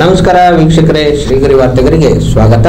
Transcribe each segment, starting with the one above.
ನಮಸ್ಕಾರ ವೀಕ್ಷಕರೇ, ಶ್ರೀಗರಿ ವಾರ್ತೆಗರಿಗೆ ಸ್ವಾಗತ.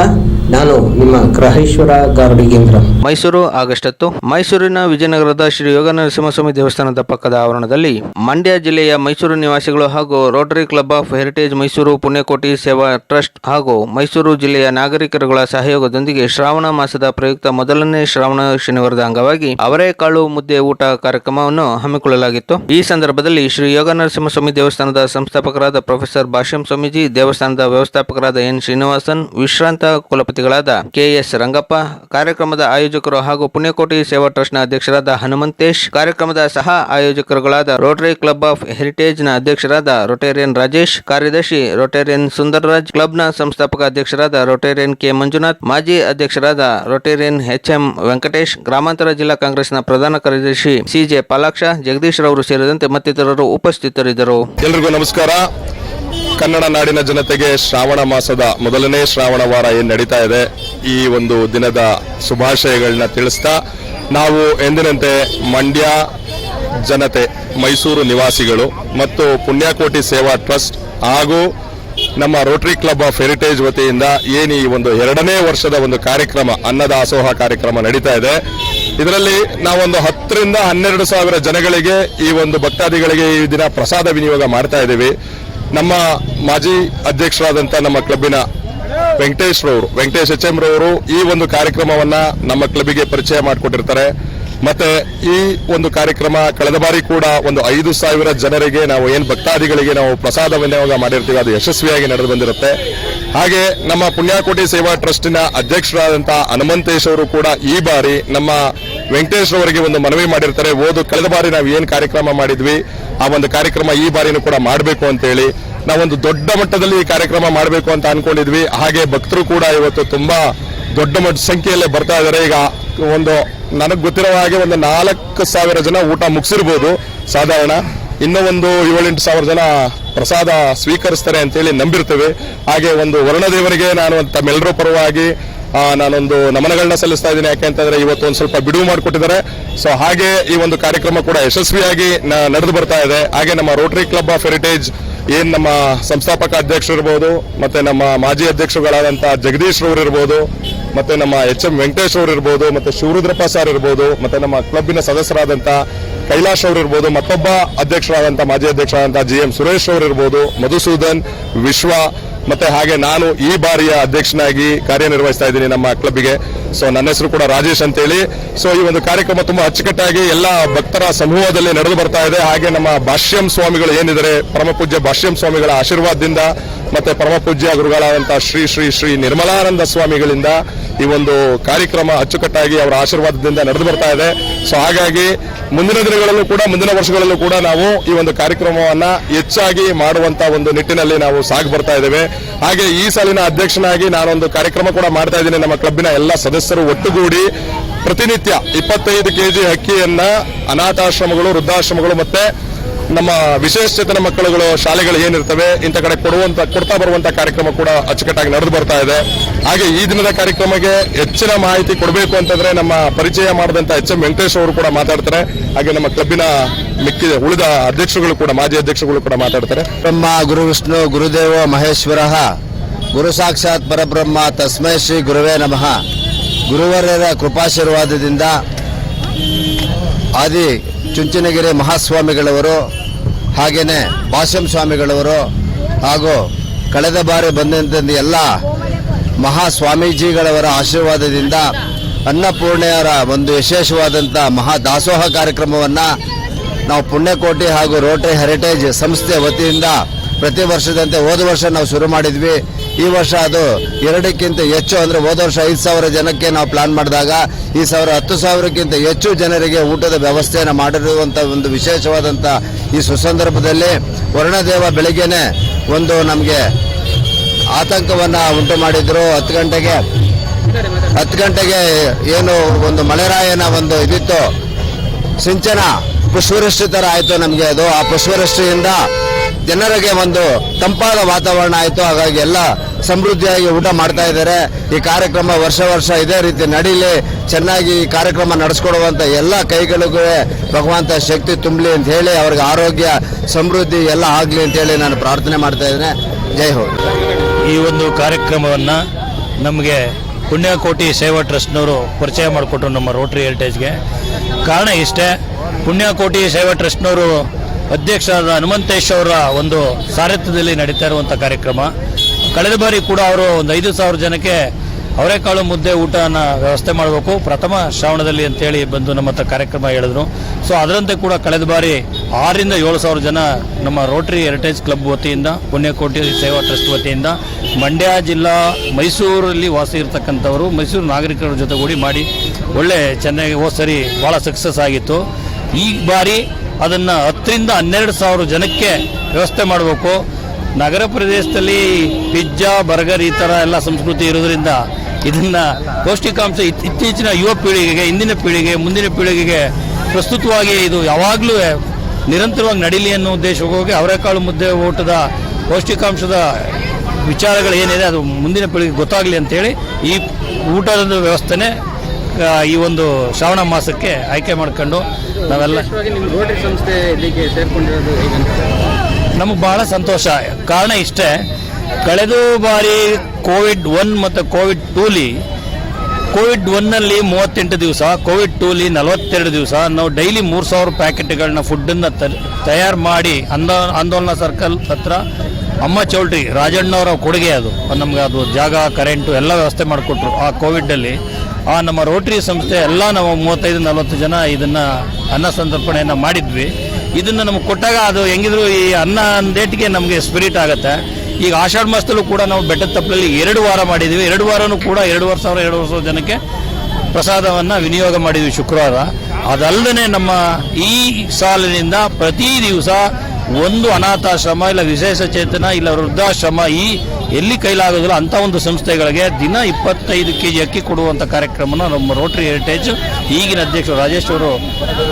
ನಾನು ನಿಮ್ಮ ಗ್ರಹೇಶ್ವರ ಗಾರ್ಡಿಗೇಂದ್ರ ಮೈಸೂರು ಆಗಸ್ಟ್ ಹತ್ತು. ಮೈಸೂರಿನ ವಿಜಯನಗರದ ಶ್ರೀ ಯೋಗ ನರಸಿಂಹಸ್ವಾಮಿ ದೇವಸ್ಥಾನದ ಪಕ್ಕದ ಆವರಣದಲ್ಲಿ ಮಂಡ್ಯ ಜಿಲ್ಲೆಯ ಮೈಸೂರು ನಿವಾಸಿಗಳು ಹಾಗೂ rotary club of heritage Mysuru Punyakoti Seva trust ಹಾಗೂ ಮೈಸೂರು ಜಿಲ್ಲೆಯ ನಾಗರಿಕರುಗಳ ಸಹಯೋಗದೊಂದಿಗೆ ಶ್ರಾವಣ ಮಾಸದ ಪ್ರಯುಕ್ತ ಮೊದಲನೇ ಶ್ರಾವಣ ಶನಿವಾರದ ಅಂಗವಾಗಿ ಅವರೇ ಕಾಳು ಮುದ್ದೆ ಊಟ ಕಾರ್ಯಕ್ರಮವನ್ನು ಹಮ್ಮಿಕೊಳ್ಳಲಾಗಿತ್ತು. ಈ ಸಂದರ್ಭದಲ್ಲಿ ಶ್ರೀ ಯೋಗ ನರಸಿಂಹಸ್ವಾಮಿ ದೇವಸ್ಥಾನದ ಸಂಸ್ಥಾಪಕರಾದ ಪ್ರೊಫೆಸರ್ ಭಾಷ್ಯಂ ಸ್ವಾಮೀಜಿ ದೇವಸ್ಥಾನದ ವ್ಯವಸ್ಥಾಪಕರಾದ ಎನ್ ಶ್ರೀನಿವಾಸನ್, ವಿಶ್ರಾಂತ ಕುಲಪತಿಗಳಾದ ಕೆಎಸ್ ರಂಗಪ್ಪ, ಕಾರ್ಯಕ್ರಮದ ಆಯೋಜಕರು ಹಾಗೂ ಪುಣ್ಯಕೋಟಿ ಸೇವಾ ಟ್ರಸ್ಟ್ನ ಅಧ್ಯಕ್ಷರಾದ ಹನುಮಂತೇಶ್, ಕಾರ್ಯಕ್ರಮದ ಸಹ ಆಯೋಜಕರುಗಳಾದ ರೋಟರಿ ಕ್ಲಬ್ ಆಫ್ ಹೆರಿಟೇಜ್ನ ಅಧ್ಯಕ್ಷರಾದ ರೊಟೇರಿಯನ್ ರಾಜೇಶ್, ಕಾರ್ಯದರ್ಶಿ ರೊಟೇರಿಯನ್ ಸುಂದರರಾಜ್, ಕ್ಲಬ್ನ ಸಂಸ್ಥಾಪಕ ಅಧ್ಯಕ್ಷರಾದ ರೊಟೇರಿಯನ್ ಕೆ ಮಂಜುನಾಥ್, ಮಾಜಿ ಅಧ್ಯಕ್ಷರಾದ ರೊಟೇರಿಯನ್ ಎಚ್ ಎಂ ವೆಂಕಟೇಶ್, ಗ್ರಾಮಾಂತರ ಜಿಲ್ಲಾ ಕಾಂಗ್ರೆಸ್ನ ಪ್ರಧಾನ ಕಾರ್ಯದರ್ಶಿ ಸಿಜೆ ಪಾಲಾಕ್ಷ, ಜಗದೀಶ್ ರವರು ಸೇರಿದಂತೆ ಮತ್ತಿತರರು ಉಪಸ್ಥಿತರಿದ್ದರು. ಎಲ್ರಿಗೂ ನಮಸ್ಕಾರ. ಕನ್ನಡ ನಾಡಿನ ಜನತೆಗೆ ಶ್ರಾವಣ ಮಾಸದ ಮೊದಲನೇ ಶ್ರಾವಣ ವಾರ ಏನು ನಡೀತಾ ಇದೆ ಈ ಒಂದು ದಿನದ ಶುಭಾಶಯಗಳನ್ನ ತಿಳಿಸ್ತಾ ನಾವು ಎಂದಿನಂತೆ ಮಂಡ್ಯ, ಜನತೆ, ಮೈಸೂರು ನಿವಾಸಿಗಳು ಮತ್ತು ಪುಣ್ಯಕೋಟಿ ಸೇವಾ ಟ್ರಸ್ಟ್ ಹಾಗೂ ನಮ್ಮ ರೋಟರಿ ಕ್ಲಬ್ ಆಫ್ ಹೆರಿಟೇಜ್ ವತಿಯಿಂದ ಏನು ಈ ಒಂದು ಎರಡನೇ ವರ್ಷದ ಒಂದು ಕಾರ್ಯಕ್ರಮ ಅನ್ನದಾಸೋಹ ಕಾರ್ಯಕ್ರಮ ನಡೀತಾ ಇದೆ. ಇದರಲ್ಲಿ ನಾವೊಂದು ಹತ್ತರಿಂದ ಹನ್ನೆರಡು ಸಾವಿರ ಜನಗಳಿಗೆ ಈ ಒಂದು ಭಕ್ತಾದಿಗಳಿಗೆ ಈ ದಿನ ಪ್ರಸಾದ ವಿನಿಯೋಗ ಮಾಡ್ತಾ ಇದ್ದೀವಿ. ನಮ್ಮ ಮಾಜಿ ಅಧ್ಯಕ್ಷರಾದಂಥ ನಮ್ಮ ಕ್ಲಬ್ಬಿನ ವೆಂಕಟೇಶ್ ರವರು, ವೆಂಕಟೇಶ್ ಎಚ್ ಎಂ ರವರು ಈ ಒಂದು ಕಾರ್ಯಕ್ರಮವನ್ನ ನಮ್ಮ ಕ್ಲಬ್ಗೆ ಪರಿಚಯ ಮಾಡಿಕೊಟ್ಟಿರ್ತಾರೆ. ಮತ್ತೆ ಈ ಒಂದು ಕಾರ್ಯಕ್ರಮ ಕಳೆದ ಬಾರಿ ಕೂಡ ಒಂದು ಐದು ಸಾವಿರ ಜನರಿಗೆ ನಾವು ಏನು ಭಕ್ತಾದಿಗಳಿಗೆ ನಾವು ಪ್ರಸಾದ ವಿನಿಯೋಗ ಮಾಡಿರ್ತೀವಿ, ಅದು ಯಶಸ್ವಿಯಾಗಿ ನಡೆದು ಬಂದಿರುತ್ತೆ. ಹಾಗೆ ನಮ್ಮ ಪುಣ್ಯಕೋಟಿ ಸೇವಾ ಟ್ರಸ್ಟಿನ ಅಧ್ಯಕ್ಷರಾದಂತಹ ಹನುಮಂತೇಶ್ ಅವರು ಕೂಡ ಈ ಬಾರಿ ನಮ್ಮ ವೆಂಕಟೇಶ್ ಅವರಿಗೆ ಒಂದು ಮನವಿ ಮಾಡಿರ್ತಾರೆ. ಓದು ಕಳೆದ ಬಾರಿ ನಾವು ಏನು ಕಾರ್ಯಕ್ರಮ ಮಾಡಿದ್ವಿ ಆ ಒಂದು ಕಾರ್ಯಕ್ರಮ ಈ ಬಾರಿನೂ ಕೂಡ ಮಾಡಬೇಕು ಅಂತೇಳಿ ನಾವೊಂದು ದೊಡ್ಡ ಮಟ್ಟದಲ್ಲಿ ಈ ಕಾರ್ಯಕ್ರಮ ಮಾಡಬೇಕು ಅಂತ ಅನ್ಕೊಂಡಿದ್ವಿ. ಹಾಗೆ ಭಕ್ತರು ಕೂಡ ಇವತ್ತು ತುಂಬಾ ದೊಡ್ಡ ಮಟ್ಟ ಸಂಖ್ಯೆಯಲ್ಲೇ ಬರ್ತಾ ಇದ್ದಾರೆ ಈಗ ಒಂದು ನನಗೆ ಗೊತ್ತಿರೋ ಹಾಗೆ ಒಂದು ನಾಲ್ಕು ಸಾವಿರ ಜನ ಊಟ ಮುಗಿಸಿರ್ಬೋದು. ಸಾಧಾರಣ ಇನ್ನೂ ಒಂದು ಏಳೆಂಟು ಸಾವಿರ ಜನ ಪ್ರಸಾದ ಸ್ವೀಕರಿಸ್ತಾರೆ ಅಂತೇಳಿ ನಂಬಿರ್ತೇವೆ. ಹಾಗೆ ಒಂದು ವರ್ಣದೇವರಿಗೆ ನಾನು ತಮ್ಮೆಲ್ಲರೂ ಪರವಾಗಿ ನಾನೊಂದು ನಮನಗಳನ್ನ ಸಲ್ಲಿಸ್ತಾ ಇದ್ದೀನಿ. ಯಾಕೆ ಅಂತಂದ್ರೆ ಇವತ್ತು ಒಂದು ಸ್ವಲ್ಪ ಬಿಡುವು ಮಾಡಿಕೊಟ್ಟಿದ್ದಾರೆ. ಸೊ ಹಾಗೆ ಈ ಒಂದು ಕಾರ್ಯಕ್ರಮ ಕೂಡ ಯಶಸ್ವಿಯಾಗಿ ನಡೆದು ಬರ್ತಾ ಇದೆ. ಹಾಗೆ ನಮ್ಮ ರೋಟರಿ ಕ್ಲಬ್ ಆಫ್ ಹೆರಿಟೇಜ್ ಏನ್ ನಮ್ಮ ಸಂಸ್ಥಾಪಕ ಅಧ್ಯಕ್ಷರು ಇರ್ಬೋದು, ಮತ್ತೆ ನಮ್ಮ ಮಾಜಿ ಅಧ್ಯಕ್ಷರುಗಳಾದಂಥ ಜಗದೀಶ್ ಇರ್ಬೋದು, ಮತ್ತೆ ನಮ್ಮ ಎಚ್ ಎಂ ವೆಂಕಟೇಶ್ ಅವರು ಇರ್ಬೋದು, ಮತ್ತೆ ಶಿವರುದ್ರಪ್ಪ ಸರ್ ಇರ್ಬೋದು, ಮತ್ತೆ ನಮ್ಮ ಕ್ಲಬ್ಬಿನ ಸದಸ್ಯರಾದಂಥ ಕೈಲಾಶ್ ಇರ್ಬೋದು, ಮತ್ತೊಬ್ಬ ಅಧ್ಯಕ್ಷರಾದಂಥ ಮಾಜಿ ಅಧ್ಯಕ್ಷರಾದಂಥ ಜಿ ಎಂ ಸುರೇಶ್ ಅವರು ಇರ್ಬೋದು, ಮಧುಸೂದನ್, ವಿಶ್ವ ಮತ್ತೆ ಹಾಗೆ ನಾನು ಈ ಬಾರಿಯ ಅಧ್ಯಕ್ಷನಾಗಿ ಕಾರ್ಯನಿರ್ವಹಿಸ್ತಾ ಇದ್ದೀನಿ ನಮ್ಮ ಕ್ಲಬ್ಗೆ. ಸೊ ನನ್ನ ಹೆಸರು ಕೂಡ ರಾಜೇಶ್ ಅಂತೇಳಿ. ಸೊ ಈ ಒಂದು ಕಾರ್ಯಕ್ರಮ ತುಂಬಾ ಅಚ್ಚುಕಟ್ಟಾಗಿ ಎಲ್ಲ ಭಕ್ತರ ಸಮೂಹದಲ್ಲಿ ನಡೆದು ಬರ್ತಾ ಇದೆ. ಹಾಗೆ ನಮ್ಮ ಭಾಷ್ಯಂ ಸ್ವಾಮಿಗಳು ಏನಿದ್ದಾರೆ, ಪರಮಪೂಜ್ಯ ಭಾಷ್ಯಂ ಸ್ವಾಮಿಗಳ ಆಶೀರ್ವಾದದಿಂದ ಮತ್ತೆ ಪರಮ ಪೂಜ್ಯ ಗುರುಗಳಾದಂತಹ ಶ್ರೀ ಶ್ರೀ ಶ್ರೀ ನಿರ್ಮಲಾನಂದ ಸ್ವಾಮಿಗಳಿಂದ ಈ ಒಂದು ಕಾರ್ಯಕ್ರಮ ಅಚ್ಚುಕಟ್ಟಾಗಿ ಅವರ ಆಶೀರ್ವಾದದಿಂದ ನಡೆದು ಬರ್ತಾ ಇದೆ. ಸೊ ಹಾಗಾಗಿ ಮುಂದಿನ ದಿನಗಳಲ್ಲೂ ಕೂಡ, ಮುಂದಿನ ವರ್ಷಗಳಲ್ಲೂ ಕೂಡ ನಾವು ಈ ಒಂದು ಕಾರ್ಯಕ್ರಮವನ್ನ ಹೆಚ್ಚಾಗಿ ಮಾಡುವಂತ ಒಂದು ನಿಟ್ಟಿನಲ್ಲಿ ನಾವು ಸಾಗಿ ಬರ್ತಾ ಇದ್ದೇವೆ. ಹಾಗೆ ಈ ಸಾಲಿನ ಅಧ್ಯಕ್ಷನಾಗಿ ನಾನೊಂದು ಕಾರ್ಯಕ್ರಮ ಕೂಡ ಮಾಡ್ತಾ ಇದ್ದೀನಿ. ನಮ್ಮ ಕ್ಲಬ್ಬಿನ ಎಲ್ಲ ಸದಸ್ಯರು ಒಟ್ಟುಗೂಡಿ ಪ್ರತಿನಿತ್ಯ ಇಪ್ಪತ್ತೈದು ಕೆಜಿ ಅಕ್ಕಿಯನ್ನ ಅನಾಥಾಶ್ರಮಗಳು, ವೃದ್ಧಾಶ್ರಮಗಳು ಮತ್ತೆ ನಮ್ಮ ವಿಶೇಷಚೇತನ ಮಕ್ಕಳುಗಳು, ಶಾಲೆಗಳು ಏನಿರ್ತವೆ, ಇಂಥ ಕಡೆ ಕೊಡುವಂತ, ಕೊಡ್ತಾ ಬರುವಂತ ಕಾರ್ಯಕ್ರಮ ಕೂಡ ಅಚ್ಚುಕಟ್ಟಾಗಿ ನಡೆದು ಬರ್ತಾ ಇದೆ. ಹಾಗೆ ಈ ದಿನದ ಕಾರ್ಯಕ್ರಮಕ್ಕೆ ಹೆಚ್ಚಿನ ಮಾಹಿತಿ ಕೊಡಬೇಕು ಅಂತಂದ್ರೆ ನಮ್ಮ ಪರಿಚಯ ಮಾಡಿದಂತ ಎಚ್ ಎಂ ವೆಂಕಟೇಶ್ ಅವರು ಕೂಡ ಮಾತಾಡ್ತಾರೆ. ಹಾಗೆ ನಮ್ಮ ಕ್ಲಬ್ಬಿನ ಮಿಕ್ಕಿದ, ಉಳಿದ ಅಧ್ಯಕ್ಷರುಗಳು ಕೂಡ, ಮಾಜಿ ಅಧ್ಯಕ್ಷರುಗಳು ಕೂಡ ಮಾತಾಡ್ತಾರೆ. ಬ್ರಹ್ಮ, ಗುರು ವಿಷ್ಣು, ಗುರುದೇವ, ಮಹೇಶ್ವರ, ಗುರು ಸಾಕ್ಷಾತ್ ಪರಬ್ರಹ್ಮ, ತಸ್ಮೈ ಶ್ರೀ ಗುರುವೇ ನಮಃ. ಗುರುವರ್ಯರ ಕೃಪಾಶೀರ್ವಾದದಿಂದ ಆದಿ ಚುಂಚನಗಿರಿ ಮಹಾಸ್ವಾಮಿಗಳವರು ಹಾಗೆಯೇ ಭಾಷ್ಯಂ ಸ್ವಾಮಿಗಳವರು ಹಾಗೂ ಕಳೆದ ಬಾರಿ ಬಂದಂಥ ಎಲ್ಲ ಮಹಾಸ್ವಾಮೀಜಿಗಳವರ ಆಶೀರ್ವಾದದಿಂದ ಅನ್ನಪೂರ್ಣೆಯರ ಒಂದು ವಿಶೇಷವಾದಂಥ ಮಹಾ ದಾಸೋಹ ಕಾರ್ಯಕ್ರಮವನ್ನು ನಾವು ಪುಣ್ಯಕೋಟಿ ಹಾಗೂ ರೋಟರಿ ಹೆರಿಟೇಜ್ ಸಂಸ್ಥೆ ವತಿಯಿಂದ ಪ್ರತಿ ವರ್ಷದಂತೆ ಹೋದ ವರ್ಷ ನಾವು ಶುರು ಮಾಡಿದ್ವಿ. ಈ ವರ್ಷ ಅದು ಎರಡಕ್ಕಿಂತ ಹೆಚ್ಚು, ಅಂದರೆ ಹೋದ ವರ್ಷ ಐದು ಸಾವಿರ ಜನಕ್ಕೆ ನಾವು ಪ್ಲಾನ್ ಮಾಡಿದಾಗ ಈ ಸಾವಿರ, ಹತ್ತು ಸಾವಿರಕ್ಕಿಂತ ಹೆಚ್ಚು ಜನರಿಗೆ ಊಟದ ವ್ಯವಸ್ಥೆಯನ್ನು ಮಾಡಿರುವಂಥ ಒಂದು ವಿಶೇಷವಾದಂಥ ಈ ಸುಸಂದರ್ಭದಲ್ಲಿ ವರುಣದೇವ ಬೆಳಿಗ್ಗೆನೆ ಒಂದು ನಮಗೆ ಆತಂಕವನ್ನು ಉಂಟು ಮಾಡಿದ್ರು. ಹತ್ತು ಗಂಟೆಗೆ ಹತ್ತು ಗಂಟೆಗೆ ಏನು ಒಂದು ಮಳೆರಾಯನ ಒಂದು ಇದಿತ್ತು. ಸಿಂಚನ ಪುಷ್ಪವೃಷ್ಟಿ ಥರ ಆಯಿತು ನಮಗೆ ಅದು. ಆ ಪುಷ್ಪವೃಷ್ಟಿಯಿಂದ ಜನರಿಗೆ ಒಂದು ತಂಪಾದ ವಾತಾವರಣ ಆಯಿತು. ಹಾಗಾಗಿ ಎಲ್ಲ ಸಮೃದ್ಧಿಯಾಗಿ ಊಟ ಮಾಡ್ತಾ ಇದ್ದಾರೆ. ಈ ಕಾರ್ಯಕ್ರಮ ವರ್ಷ ವರ್ಷ ಇದೇ ರೀತಿ ನಡೀಲಿ. ಚೆನ್ನಾಗಿ ಈ ಕಾರ್ಯಕ್ರಮ ನಡೆಸ್ಕೊಡುವಂಥ ಎಲ್ಲ ಕೈಗಳಿಗೂ ಭಗವಂತ ಶಕ್ತಿ ತುಂಬಲಿ ಅಂತ ಹೇಳಿ ಅವ್ರಿಗೆ ಆರೋಗ್ಯ, ಸಮೃದ್ಧಿ ಎಲ್ಲ ಆಗಲಿ ಅಂತ ಹೇಳಿ ನಾನು ಪ್ರಾರ್ಥನೆ ಮಾಡ್ತಾ ಇದ್ದೇನೆ. ಜೈ ಹೋ. ಈ ಒಂದು ಕಾರ್ಯಕ್ರಮವನ್ನು ನಮಗೆ ಪುಣ್ಯಕೋಟಿ ಸೇವಾ ಟ್ರಸ್ಟ್ನವರು ಪರಿಚಯ ಮಾಡಿಕೊಟ್ರು ನಮ್ಮ ರೋಟ್ರಿ ಹೆರಿಟೇಜ್ಗೆ. ಕಾರಣ ಇಷ್ಟೇ, ಪುಣ್ಯಕೋಟಿ ಸೇವಾ ಟ್ರಸ್ಟ್ನವರು ಅಧ್ಯಕ್ಷರಾದ ಹನುಮಂತೇಶ್ ಅವರ ಒಂದು ಸಾರಥ್ಯದಲ್ಲಿ ನಡೀತಾ ಇರುವಂಥ ಕಾರ್ಯಕ್ರಮ. ಕಳೆದ ಬಾರಿ ಕೂಡ ಅವರು ಒಂದು ಐದು ಸಾವಿರ ಜನಕ್ಕೆ ಅವರೆಕಾಳು ಮುದ್ದೆ ಊಟನ ವ್ಯವಸ್ಥೆ ಮಾಡಬೇಕು. ಪ್ರಥಮ ಶ್ರಾವಣದಲ್ಲಿ ಅಂತೇಳಿ ಬಂದು ನಮ್ಮ ಹತ್ರ ಕಾರ್ಯಕ್ರಮ ಹೇಳಿದ್ರು. ಸೊ ಅದರಂತೆ ಕೂಡ ಕಳೆದ ಬಾರಿ ಆರರಿಂದ ಏಳು ಸಾವಿರ ಜನ ನಮ್ಮ ರೋಟರಿ ಹೆರಿಟೇಜ್ ಕ್ಲಬ್ ವತಿಯಿಂದ, ಪುಣ್ಯಕೋಟಿ ಸೇವಾ ಟ್ರಸ್ಟ್ ವತಿಯಿಂದ, ಮಂಡ್ಯ ಜಿಲ್ಲಾ ಮೈಸೂರಲ್ಲಿ ವಾಸಿ ಇರತಕ್ಕಂಥವರು, ಮೈಸೂರು ನಾಗರಿಕರ ಜೊತೆಗೂಡಿ ಮಾಡಿ ಒಳ್ಳೆ ಚೆನ್ನಾಗಿ ಹೋದ ಸರಿ ಭಾಳ ಸಕ್ಸಸ್ ಆಗಿತ್ತು. ಈ ಬಾರಿ ಅದನ್ನು ಹತ್ತರಿಂದ ಹನ್ನೆರಡು ಸಾವಿರ ಜನಕ್ಕೆ ವ್ಯವಸ್ಥೆ ಮಾಡಬೇಕು. ನಗರ ಪ್ರದೇಶದಲ್ಲಿ ಪಿಜ್ಜಾ, ಬರ್ಗರ್ ಈ ಥರ ಎಲ್ಲ ಸಂಸ್ಕೃತಿ ಇರೋದ್ರಿಂದ ಇದನ್ನು ಪೌಷ್ಟಿಕಾಂಶ ಇತ್- ಇತ್ತೀಚಿನ ಯುವ ಪೀಳಿಗೆಗೆ ಇಂದಿನ ಪೀಳಿಗೆ, ಮುಂದಿನ ಪೀಳಿಗೆಗೆ ಪ್ರಸ್ತುತವಾಗಿ ಇದು ಯಾವಾಗಲೂ ನಿರಂತರವಾಗಿ ನಡೀಲಿ ಅನ್ನೋ ಉದ್ದೇಶಕ್ಕೋಗಿ ಅವರೆಕಾಳು ಮುದ್ದೆ ಊಟದ ಪೌಷ್ಟಿಕಾಂಶದ ವಿಚಾರಗಳು ಏನಿದೆ ಅದು ಮುಂದಿನ ಪೀಳಿಗೆ ಗೊತ್ತಾಗಲಿ ಅಂತೇಳಿ ಈ ಊಟದ ವ್ಯವಸ್ಥೆನೇ ಈ ಒಂದು ಶ್ರಾವಣ ಮಾಸಕ್ಕೆ ಆಯ್ಕೆ ಮಾಡ್ಕೊಂಡು ನಾವೆಲ್ಲ ರೋಟರಿ ಸಂಸ್ಥೆ ಇದಕ್ಕೆ ಸೇರ್ಕೊಂಡಿರೋದು ನಮಗೆ ಬಹಳ ಸಂತೋಷ. ಕಾರಣ ಇಷ್ಟೇ ಕಳೆದ ಬಾರಿ ಕೋವಿಡ್ ಒನ್ ಮತ್ತು ಕೋವಿಡ್ ಟೂಲಿ ಕೋವಿಡ್ ಒನ್ನಲ್ಲಿ ಮೂವತ್ತೆಂಟು ದಿವಸ ಕೋವಿಡ್ ಟೂಲಿ ನಲವತ್ತೆರಡು ದಿವಸ ನಾವು ಡೈಲಿ ಮೂರು ಸಾವಿರ ಪ್ಯಾಕೆಟ್ಗಳನ್ನ ಫುಡ್ಡನ್ನು ತಯಾರು ಮಾಡಿ ಅಂದ ಆಂದೋಲನ ಸರ್ಕಲ್ ಹತ್ರ ಅಮ್ಮ ಚೌಲ್ಟ್ರಿ ರಾಜಣ್ಣವರ ಕೊಡುಗೆ ಅದು. ನಮ್ಗೆ ಅದು ಜಾಗ ಕರೆಂಟು ಎಲ್ಲ ವ್ಯವಸ್ಥೆ ಮಾಡಿಕೊಟ್ರು ಆ ಕೋವಿಡಲ್ಲಿ ಆ ನಮ್ಮ ರೋಟರಿ ಸಂಸ್ಥೆ ಎಲ್ಲ ನಾವು ಮೂವತ್ತೈದು, ನಲವತ್ತು ಜನ ಇದನ್ನು ಅನ್ನ ಸಂತರ್ಪಣೆಯನ್ನು ಮಾಡಿದ್ವಿ. ಇದನ್ನು ನಮಗೆ ಕೊಟ್ಟಾಗ ಅದು ಹೆಂಗಿದ್ರು ಈ ಅನ್ನ ಅಂದೇಟಿಗೆ ನಮಗೆ ಸ್ಪಿರಿಟ್ ಆಗುತ್ತೆ. ಈಗ ಆಷಾಢ ಮಾಸದಲ್ಲೂ ಕೂಡ ನಾವು ಬೆಟ್ಟದ ತಪ್ಪಲಲ್ಲಿ ಎರಡು ವಾರ ಮಾಡಿದ್ವಿ. ಎರಡು ವಾರನೂ ಕೂಡ ಎರಡೂವರೆ ಸಾವಿರ ಎರಡೂವರೆ ಸಾವಿರ ಜನಕ್ಕೆ ಪ್ರಸಾದವನ್ನು ವಿನಿಯೋಗ ಮಾಡಿದ್ವಿ ಶುಕ್ರವಾರ. ಅದಲ್ಲದೆ ನಮ್ಮ ಈ ಸಾಲಿನಿಂದ ಪ್ರತಿ ದಿವಸ ಒಂದು ಅನಾಥಾಶ್ರಮ, ಇಲ್ಲ ವಿಶೇಷ ಚೇತನ, ಇಲ್ಲ ವೃದ್ಧಾಶ್ರಮ ಈ ಎಲ್ಲಿ ಕೈಲಾಗೋದಿಲ್ಲ ಅಂತ ಒಂದು ಸಂಸ್ಥೆಗಳಿಗೆ ದಿನ ಇಪ್ಪತ್ತೈದು ಕೆ ಜಿ ಅಕ್ಕಿ ಕೊಡುವಂಥ ಕಾರ್ಯಕ್ರಮನ ನಮ್ಮ ರೋಟರಿ ಹೆರಿಟೇಜ್ ಈಗಿನ ಅಧ್ಯಕ್ಷರು ರಾಜೇಶ್ ಅವರು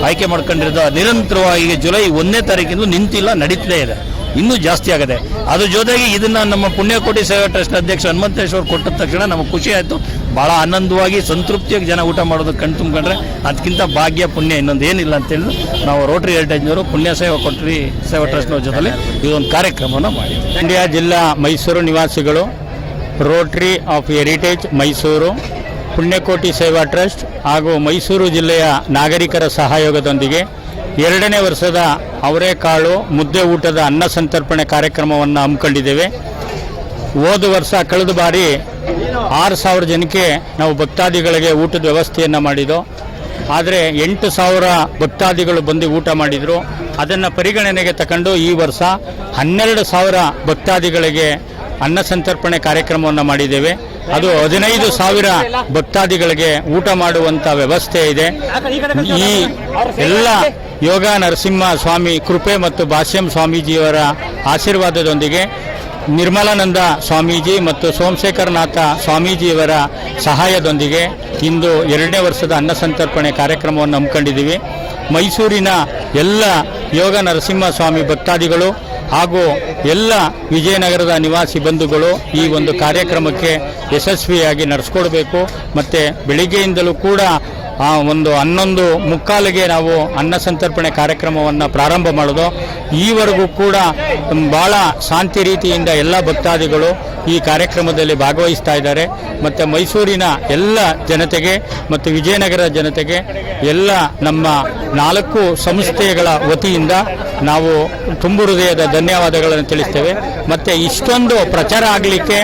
ಆಯ್ಕೆ ಮಾಡ್ಕೊಂಡಿರೋದು. ನಿರಂತರವಾಗಿ ಜುಲೈ ಒಂದನೇ ತಾರೀಕಿಂದ ನಿಂತಿಲ್ಲ, ನಡೀತಲೇ ಇದೆ. ಇನ್ನೂ ಜಾಸ್ತಿ ಆಗಿದೆ. ಅದ್ರ ಜೊತೆಗೆ ಇದನ್ನ ನಮ್ಮ ಪುಣ್ಯಕೋಟಿ ಸೇವಾ ಟ್ರಸ್ಟ್ ಅಧ್ಯಕ್ಷ ಹನುಮಂತೇಶ್ವರ್ ಕೊಟ್ಟ ತಕ್ಷಣ ನಮಗೆ ಖುಷಿ ಆಯಿತು. ಭಾಳ ಆನಂದವಾಗಿ, ಸಂತೃಪ್ತಿಯಾಗಿ ಜನ ಊಟ ಮಾಡೋದಕ್ಕೆ ಕಣ್ ತುಂಬಿಕೊಂಡ್ರೆ ಅದಕ್ಕಿಂತ ಭಾಗ್ಯ, ಪುಣ್ಯ ಇನ್ನೊಂದು ಏನಿಲ್ಲ ಅಂತೇಳಿ ನಾವು ರೋಟರಿ ಹೆರಿಟೇಜ್ನವರು ಪುಣ್ಯ ಸೇವಾ ಕೊಟ್ರಿ, ಸೇವಾ ಟ್ರಸ್ಟ್ನವ್ರ ಜೊತೆಲಿ ಇದೊಂದು ಕಾರ್ಯಕ್ರಮವನ್ನು ಮಾಡಿದ್ವಿ. ಮಂಡ್ಯ ಜಿಲ್ಲಾ ಮೈಸೂರು ನಿವಾಸಿಗಳು rotary of heritage Mysuru, Punyakoti Seva trust ಹಾಗೂ ಮೈಸೂರು ಜಿಲ್ಲೆಯ ನಾಗರಿಕರ ಸಹಯೋಗದೊಂದಿಗೆ ಎರಡನೇ ವರ್ಷದ ಅವರೆಕಾಳು ಮುದ್ದೆ ಊಟದ ಅನ್ನ ಸಂತರ್ಪಣೆ ಕಾರ್ಯಕ್ರಮವನ್ನು ಹಮ್ಮಿಕೊಂಡಿದ್ದೇವೆ. ಹೋದ ವರ್ಷ ಕಳೆದ ಬಾರಿ ಆರು ಸಾವಿರ ಜನಕ್ಕೆ ನಾವು ಭಕ್ತಾದಿಗಳಿಗೆ ಊಟದ ವ್ಯವಸ್ಥೆಯನ್ನು ಮಾಡಿದ್ದು ಆದರೆ ಎಂಟು ಸಾವಿರ ಭಕ್ತಾದಿಗಳು ಬಂದು ಊಟ ಮಾಡಿದರು. ಅದನ್ನು ಪರಿಗಣನೆಗೆ ತಕೊಂಡು ಈ ವರ್ಷ ಹನ್ನೆರಡು ಸಾವಿರ ಭಕ್ತಾದಿಗಳಿಗೆ ಅನ್ನ ಸಂತರ್ಪಣೆ ಕಾರ್ಯಕ್ರಮವನ್ನು ಮಾಡಿದ್ದೇವೆ. ಅದು ಹದಿನೈದು ಸಾವಿರ ಭಕ್ತಾದಿಗಳಿಗೆ ಊಟ ಮಾಡುವಂಥ ವ್ಯವಸ್ಥೆ ಇದೆ. ಈ ಎಲ್ಲ ಯೋಗ ನರಸಿಂಹ ಸ್ವಾಮಿ ಕೃಪೆ ಮತ್ತು ಭಾಷ್ಯಂ ಸ್ವಾಮೀಜಿಯವರ ಆಶೀರ್ವಾದದೊಂದಿಗೆ ನಿರ್ಮಲಾನಂದ ಸ್ವಾಮೀಜಿ ಮತ್ತು ಸೋಮಶೇಖರನಾಥ ಸ್ವಾಮೀಜಿಯವರ ಸಹಾಯದೊಂದಿಗೆ ಇಂದು ಎರಡನೇ ವರ್ಷದ ಅನ್ನ ಸಂತರ್ಪಣೆ ಕಾರ್ಯಕ್ರಮವನ್ನು ಹಮ್ಮಿಕೊಂಡಿದ್ದೀವಿ. ಮೈಸೂರಿನ ಎಲ್ಲ ಯೋಗ ನರಸಿಂಹ ಸ್ವಾಮಿ ಭಕ್ತಾದಿಗಳು ಹಾಗೂ ಎಲ್ಲ ವಿಜಯನಗರದ ನಿವಾಸಿ ಬಂಧುಗಳು ಈ ಒಂದು ಕಾರ್ಯಕ್ರಮಕ್ಕೆ ಯಶಸ್ವಿಯಾಗಿ ನಡೆಸ್ಕೊಡ್ಬೇಕು. ಮತ್ತು ಬೆಳಿಗ್ಗೆಯಿಂದಲೂ ಕೂಡ ಆ ಒಂದು ಹನ್ನೊಂದು ಮುಕ್ಕಾಲಿಗೆ ನಾವು ಅನ್ನ ಸಂತರ್ಪಣೆ ಕಾರ್ಯಕ್ರಮವನ್ನು ಪ್ರಾರಂಭ ಮಾಡೋದು. ಈವರೆಗೂ ಕೂಡ ಭಾಳ ಶಾಂತಿ ರೀತಿಯಿಂದ ಎಲ್ಲ ಭಕ್ತಾದಿಗಳು ಈ ಕಾರ್ಯಕ್ರಮದಲ್ಲಿ ಭಾಗವಹಿಸ್ತಾ ಇದ್ದಾರೆ. ಮತ್ತು ಮೈಸೂರಿನ ಎಲ್ಲ ಜನತೆಗೆ, ಮತ್ತು ವಿಜಯನಗರ ಜನತೆಗೆ ಎಲ್ಲ ನಮ್ಮ ನಾಲ್ಕು ಸಂಸ್ಥೆಗಳ ವತಿಯಿಂದ ನಾವು ತುಂಬು ಹೃದಯದ ಧನ್ಯವಾದಗಳನ್ನು ತಿಳಿಸ್ತೇವೆ. ಮತ್ತು ಇಷ್ಟೊಂದು ಪ್ರಚಾರ ಆಗಲಿಕ್ಕೆ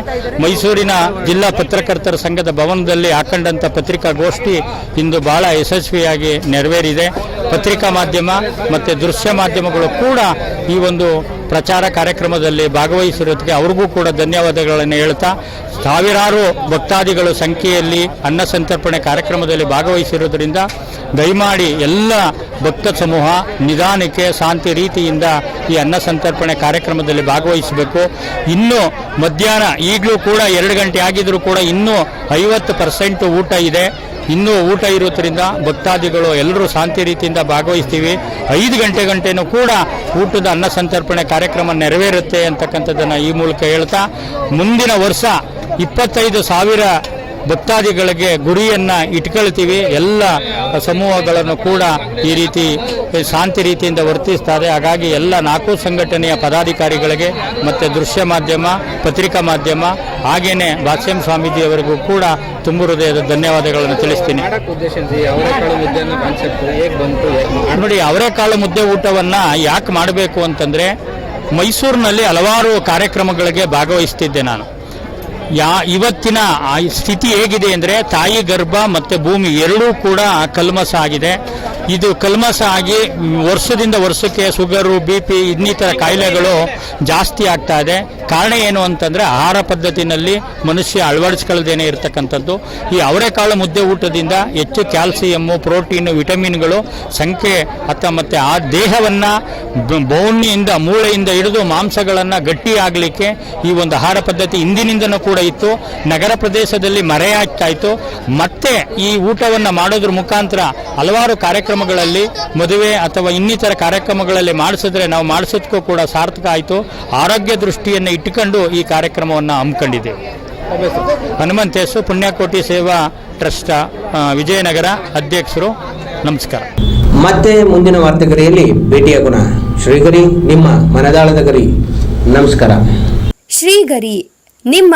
ಮೈಸೂರಿನ ಜಿಲ್ಲಾ ಪತ್ರಕರ್ತರ ಸಂಘದ ಭವನದಲ್ಲಿ ಹಾಕೊಂಡಂಥ ಪತ್ರಿಕಾಗೋಷ್ಠಿ ಇಂದು ಬಹಳ ಯಶಸ್ವಿಯಾಗಿ ನೆರವೇರಿದೆ. ಪತ್ರಿಕಾ ಮಾಧ್ಯಮ ಮತ್ತು ದೃಶ್ಯ ಮಾಧ್ಯಮಗಳು ಕೂಡ ಈ ಒಂದು ಪ್ರಚಾರ ಕಾರ್ಯಕ್ರಮದಲ್ಲಿ ಭಾಗವಹಿಸಿರೋದಕ್ಕೆ ಅವ್ರಿಗೂ ಕೂಡ ಧನ್ಯವಾದಗಳನ್ನು ಹೇಳ್ತಾ ಸಾವಿರಾರು ಭಕ್ತಾದಿಗಳು ಸಂಖ್ಯೆಯಲ್ಲಿ ಅನ್ನ ಸಂತರ್ಪಣೆ ಕಾರ್ಯಕ್ರಮದಲ್ಲಿ ಭಾಗವಹಿಸಿರೋದ್ರಿಂದ ದಯಮಾಡಿ ಎಲ್ಲ ಭಕ್ತ ಸಮೂಹ ನಿಧಾನಕ್ಕೆ ಶಾಂತಿ ರೀತಿಯಿಂದ ಈ ಅನ್ನ ಸಂತರ್ಪಣೆ ಕಾರ್ಯಕ್ರಮದಲ್ಲಿ ಭಾಗವಹಿಸಬೇಕು. ಇನ್ನು ಮಧ್ಯಾಹ್ನ ಈಗಲೂ ಕೂಡ ಎರಡು ಗಂಟೆ ಆಗಿದ್ರೂ ಕೂಡ ಇನ್ನೂ ಐವತ್ತು ಪರ್ಸೆಂಟ್ ಊಟ ಇದೆ. ಇನ್ನೂ ಊಟ ಇರೋದ್ರಿಂದ ಭಕ್ತಾದಿಗಳು ಎಲ್ಲರೂ ಶಾಂತಿ ರೀತಿಯಿಂದ ಭಾಗವಹಿಸ್ತೀವಿ. ಐದು ಗಂಟೆ ಗಂಟೆನೂ ಕೂಡ ಊಟದ ಅನ್ನ ಸಂತರ್ಪಣೆ ಕಾರ್ಯಕ್ರಮ ನೆರವೇರುತ್ತೆ ಅಂತಕ್ಕಂಥದ್ದನ್ನು ಈ ಮೂಲಕ ಹೇಳ್ತಾ, ಮುಂದಿನ ವರ್ಷ ಇಪ್ಪತ್ತೈದು ಸಾವಿರ ಭಕ್ತಾದಿಗಳಿಗೆ ಗುರಿಯನ್ನ ಇಟ್ಕೊಳ್ತೀವಿ. ಎಲ್ಲ ಸಮೂಹಗಳನ್ನು ಕೂಡ ಈ ರೀತಿ ಶಾಂತಿ ರೀತಿಯಿಂದ ವರ್ತಿಸ್ತಾರೆ. ಹಾಗಾಗಿ ಎಲ್ಲ ನಾಲ್ಕು ಸಂಘಟನೆಯ ಪದಾಧಿಕಾರಿಗಳಿಗೆ ಮತ್ತು ದೃಶ್ಯ ಮಾಧ್ಯಮ ಪತ್ರಿಕಾ ಮಾಧ್ಯಮ ಹಾಗೇನೆ ಭಾಷ್ಯಂ ಸ್ವಾಮೀಜಿಯವರಿಗೂ ಕೂಡ ತುಂಬು ಹೃದಯದ ಧನ್ಯವಾದಗಳನ್ನು ತಿಳಿಸ್ತೀನಿ. ನೋಡಿ ಅವರೆಕಾಳು ಮುದ್ದೆ ಊಟವನ್ನ ಯಾಕೆ ಮಾಡಬೇಕು ಅಂತಂದ್ರೆ ಮೈಸೂರಿನಲ್ಲಿ ಹಲವಾರು ಕಾರ್ಯಕ್ರಮಗಳಿಗೆ ಭಾಗವಹಿಸ್ತಿದ್ದೆ ನಾನು. ಯಾ ಇವತ್ತಿನ ಸ್ಥಿತಿ ಹೇಗಿದೆ ಅಂದರೆ ತಾಯಿ ಗರ್ಭ ಮತ್ತು ಭೂಮಿ ಎರಡೂ ಕೂಡ ಕಲ್ಮಸ ಆಗಿದೆ. ಇದು ಕಲ್ಮಸ ಆಗಿ ವರ್ಷದಿಂದ ವರ್ಷಕ್ಕೆ ಶುಗರು ಬಿ ಪಿ ಇನ್ನಿತರ ಕಾಯಿಲೆಗಳು ಜಾಸ್ತಿ ಆಗ್ತಾ ಇದೆ. ಕಾರಣ ಏನು ಅಂತಂದರೆ ಆಹಾರ ಪದ್ಧತಿನಲ್ಲಿ ಮನುಷ್ಯ ಅಳವಡಿಸ್ಕೊಳ್ಳದೇನೆ ಇರತಕ್ಕಂಥದ್ದು. ಈ ಅವರೆಕಾಳು ಮುದ್ದೆ ಊಟದಿಂದ ಹೆಚ್ಚು ಕ್ಯಾಲ್ಸಿಯಮ್ಮು ಪ್ರೋಟೀನು, ವಿಟಮಿನ್ಗಳು ಸಂಖ್ಯೆ ಅಥವಾ ಮತ್ತು ಆ ದೇಹವನ್ನು ಬೋನಿಯಿಂದ ಮೂಳೆಯಿಂದ ಹಿಡಿದು ಮಾಂಸಗಳನ್ನು ಗಟ್ಟಿಯಾಗಲಿಕ್ಕೆ ಈ ಒಂದು ಆಹಾರ ಪದ್ಧತಿ ಹಿಂದಿನಿಂದನೂ ಕೂಡ ಇತ್ತು. ನಗರ ಪ್ರದೇಶದಲ್ಲಿ ಮರೆಯಾಗ್ತಾ ಇತ್ತು. ಮತ್ತೆ ಈ ಊಟವನ್ನು ಮಾಡೋದ್ರ ಮುಖಾಂತರ ಹಲವಾರು ಕಾರ್ಯಕ್ರಮಗಳಲ್ಲಿ ಮದುವೆ ಅಥವಾ ಇನ್ನಿತರ ಕಾರ್ಯಕ್ರಮಗಳಲ್ಲಿ ಮಾಡಿಸಿದ್ರೆ ನಾವು ಮಾಡಿಸೋದಕ್ಕೂ ಕೂಡ ಸಾರ್ಥಕ ಆಯಿತು. ಆರೋಗ್ಯ ದೃಷ್ಟಿಯನ್ನು ಇಟ್ಟುಕೊಂಡು ಈ ಕಾರ್ಯಕ್ರಮವನ್ನು ಹಮ್ಮಿಕೊಂಡಿದ್ದೇವೆ ಹನುಮಂತೇಶು ಪುಣ್ಯಕೋಟಿ ಸೇವಾ ಟ್ರಸ್ಟ್ ವಿಜಯನಗರ ಅಧ್ಯಕ್ಷರು ನಮಸ್ಕಾರ. ಮತ್ತೆ ಮುಂದಿನ ವಾರ್ತೆಗರಿಯಲ್ಲಿ ಭೇಟಿಯಾಗೋಣ ಶ್ರೀಗರಿ ನಿಮ್ಮ ಮನದಾಳದ ಗರಿ. ನಮಸ್ಕಾರ. ಶ್ರೀಗರಿ ನಿಮ್ಮ